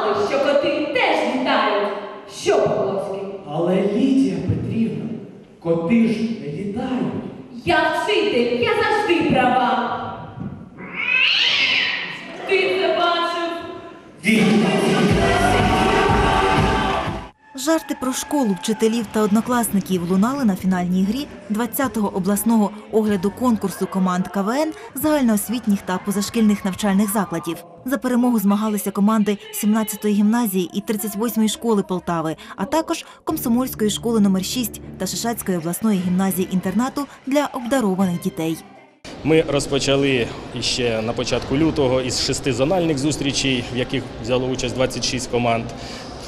знали, що коти теж літають. Що, Павловський? Але Лідія Петрівна, коти ж літають. Я вчитель, я завжди права. Жарти про школу вчителів та однокласників лунали на фінальній грі 20-го обласного огляду конкурсу команд КВН загальноосвітніх та позашкільних навчальних закладів. За перемогу змагалися команди 17-ї гімназії і 38-ї школи Полтави, а також Комсомольської школи номер 6 та Шишацької обласної гімназії інтернату для обдарованих дітей. Ми розпочали іще на початку лютого із шести зональних зустрічей, в яких взяло участь 26 команд.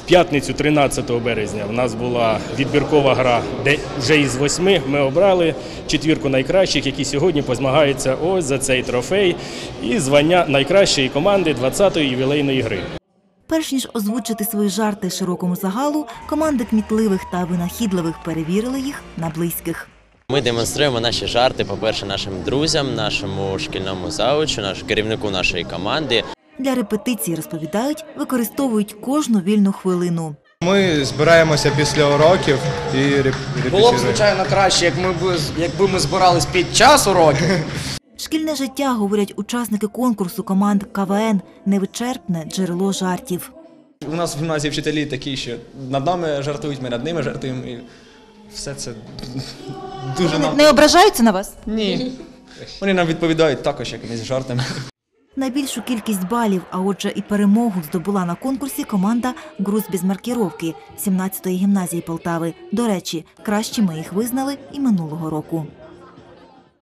В п'ятницю, 13 березня, в нас була відбіркова гра, де вже із восьми ми обрали четвірку найкращих, які сьогодні позмагаються ось за цей трофей і звання найкращої команди 20-ї ювілейної гри. Перш ніж озвучити свої жарти широкому загалу, команди кмітливих та винахідливих перевірили їх на близьких. Ми демонструємо наші жарти, по-перше, нашим друзям, нашому шкільному заучу, наш керівнику нашої команди. Для репетиції розповідають, використовують кожну вільну хвилину. Ми збираємося після уроків і реп- Було б, звичайно, краще, як ми б, якби ми збирались під час уроків. Шкільне життя, говорять учасники конкурсу команд КВН, невичерпне джерело жартів. У нас в гімназії вчителі такі, що над нами жартують, ми над ними жартуємо. І все це дуже нам. Не ображаються на вас? Ні. Вони нам відповідають також якимись жартами. Найбільшу кількість балів, а отже і перемогу здобула на конкурсі команда «Груз без маркіровки» 17-ї гімназії Полтави. До речі, краще ми їх визнали і минулого року.